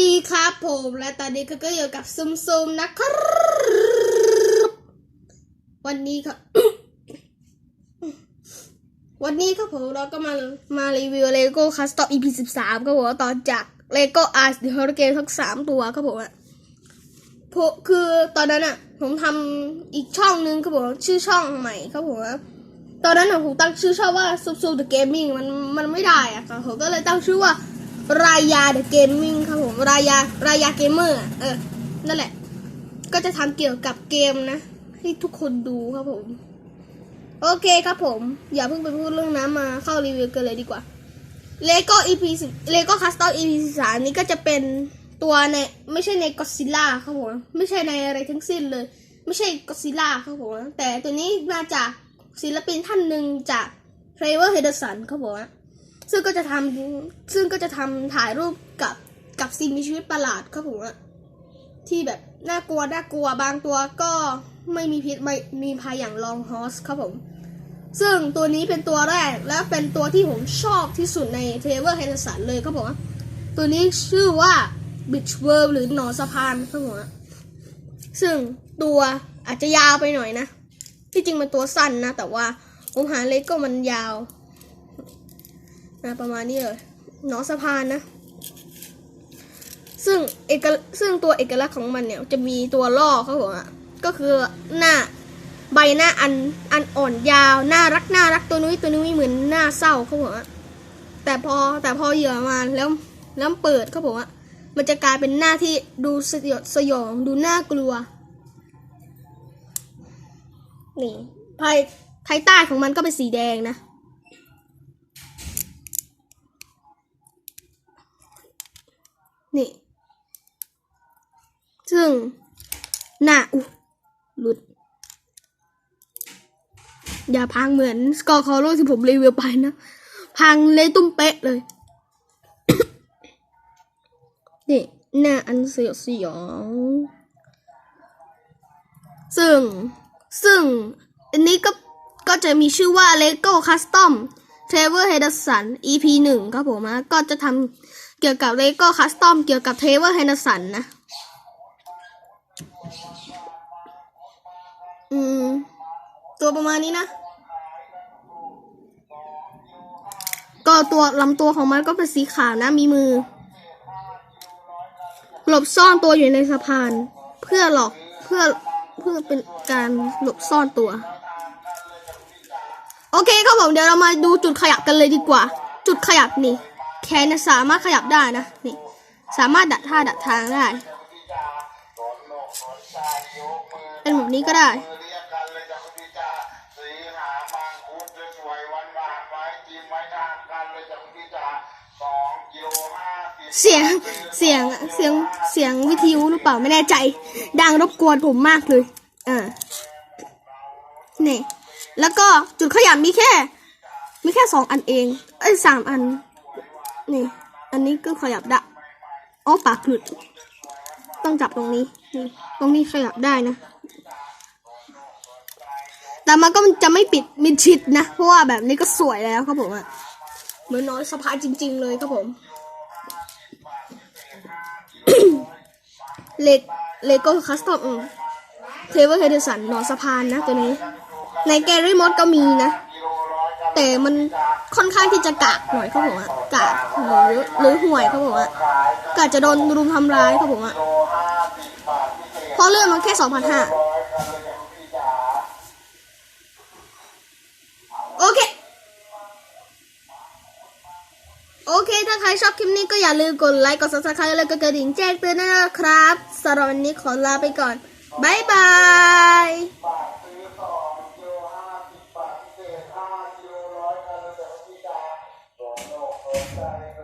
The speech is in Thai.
ดีครับผมและตอนนี้ก็อยู่กับซุมซุมนะครับวันนี้ครับ วันนี้ครับผมเราก็มามารีวิวเลโก้คัสตอม EP สิบสามครับผมต่อจากเลโก้อาร์สเดอะฮอร์เกมทั้งสามตัวครับผมอะเพราะคือตอนนั้นอะผมทำอีกช่องนึงครับผมชื่อช่องใหม่ครับผมตอนนั้นผมตั้งชื่อช่องว่าซุมซุมเดอะเกมมิ่งมันมันไม่ได้อะครับผมก็เลยตั้งชื่อว่า รายาเดอะเกมมิ่งครับผมรายารายาเกมเมอร์เออนั่นแหละ ก็จะทำเกี่ยวกับเกมนะ ให้ทุกคนดูครับผม โอเคครับผม อย่าเพิ่งไปพูดเรื่องน้ำมาเข้ารีวิวกันเลยดีกว่าเลโก้ EP สิบเลโก้คัสตอม EP สิบสามนี้ก็จะเป็นตัวในไม่ใช่ในก็ซิล่าครับผมไม่ใช่ในอะไรทั้งสิ้นเลย ไม่ใช่ก็ซิล่าครับผมแต่ตัวนี้มาจากศิลปินท่านหนึ่งจากเทรเวอร์เฮเดอร์สันครับผม ซึ่งก็จะทำซึ่งก็จะทำถ่ายรูปกับกับสิ่งมีชีวิตประหลาดครับผมอะที่แบบน่ากลัวน่ากลัวบางตัวก็ไม่มีพิษไม่มีภัยอย่างลองฮอสครับผม ซึ่งตัวนี้เป็นตัวแรกและเป็นตัวที่ผมชอบที่สุดในเทเวอร์เฮนสันเลยครับผมตัวนี้ชื่อว่าบิชเวิร์หรือหนอนสะพานครับผมอะซึ่งตัวอาจจะยาวไปหน่อยนะ ที่จริงมันตัวสั้นนะ แต่ว่าผมหาเลโก้มันยาว นะประมาณนี้เลยหนอสะพานนะ ซึ่งเอกซึ่งตัวเอกลักษณ์ของมันเนี่ยจะมีตัวล่อเขาบอกอะก็คือหน้าใบหน้าอันอันอ่อนยาวน่ารักน่ารักตัวนุ้ยตัวนุ้ยเหมือนหน้าเศร้าเขาบอกอะแต่พอแต่พอเหยื่อมาแล้วแล้วเปิดเขาบอกว่ามันจะกลายเป็นหน้าที่ดูสยดสยองดูน่ากลัวนี่ภายภายใต้ของมันก็เป็นสีแดงนะ นี่ ซึ่ง หน้าอุยหลุด อย่าพังเหมือนสกอร์คอโรที่ผมรีวิวไปนะ พังเลยตุ้มเป๊ะเลย นี่ หน้าอันสยดสยองซึ่ง ซึ่ง อันนี้ก็ ก็จะมีชื่อว่า Lego Custom Trevor Henderson EP หนึ่งครับผมนะก็จะทำ เกี่ยวกับ Lego Custom เกี่ยวกับ Trevor Henderson นะ อืม ตัวประมาณนี้นะ ก็ตัวลำตัวของมันก็เป็นสีขาวนะ มีมือ หลบซ่อนตัวอยู่ในสะพาน เพื่อหลอกเพื่อเพื่อเป็นการหลบซ่อนตัว โอเคครับผมเดี๋ยวเรามาดูจุดขยับกันเลยดีกว่า จุดขยับนี่ นเนี่ยสามารถขยับได้นะนี่สามารถดัดท่าดัดทางได้เป็นแบบนี้ก็ได้เสียงเสียงเสียงเสียงเสียงวิทยุหรือเปล่าไม่แน่ใจ ดังรบกวนผมมากเลยอ่านี่แล้วก็จุดขยับมีแค่ มีแค่สองอันเอง เอ้ยสามอัน นี่ อันนี้ก็ขยับได้อ๋อปากหลุดต้องจับตรงนี้นี่ตรงนี้ขยับได้นะ แต่มันก็จะไม่ปิดมิดชิดนะ เพราะว่าแบบนี้ก็สวยแล้วครับผมอะเหมือนน้อยสะพานจริง ๆ เลยครับผม เลกเลโก้คัสตอมเทเวอร์เฮเดสันนอนสะพานนะตัวนี้ ในแกรี่มอสก็มีนะ แต่มัน ค่อนข้างที่จะกากหน่อยเขาบอกว่ากากหรือหรือห่วยเขาบอกว่าก็อาจจะโดนรุมทำร้ายเขาบอกว่าเพราะเรื่องมันแค่สองพันห้าโอเค โอเค ถ้าใครชอบคลิปนี้ก็อย่าลืมกดไลค์ กด subscribe แล้วก็กระดิ่งแจ้งเตือนด้วยนะครับสำหรับวันนี้ขอลาไปก่อน บ๊ายบาย Bye.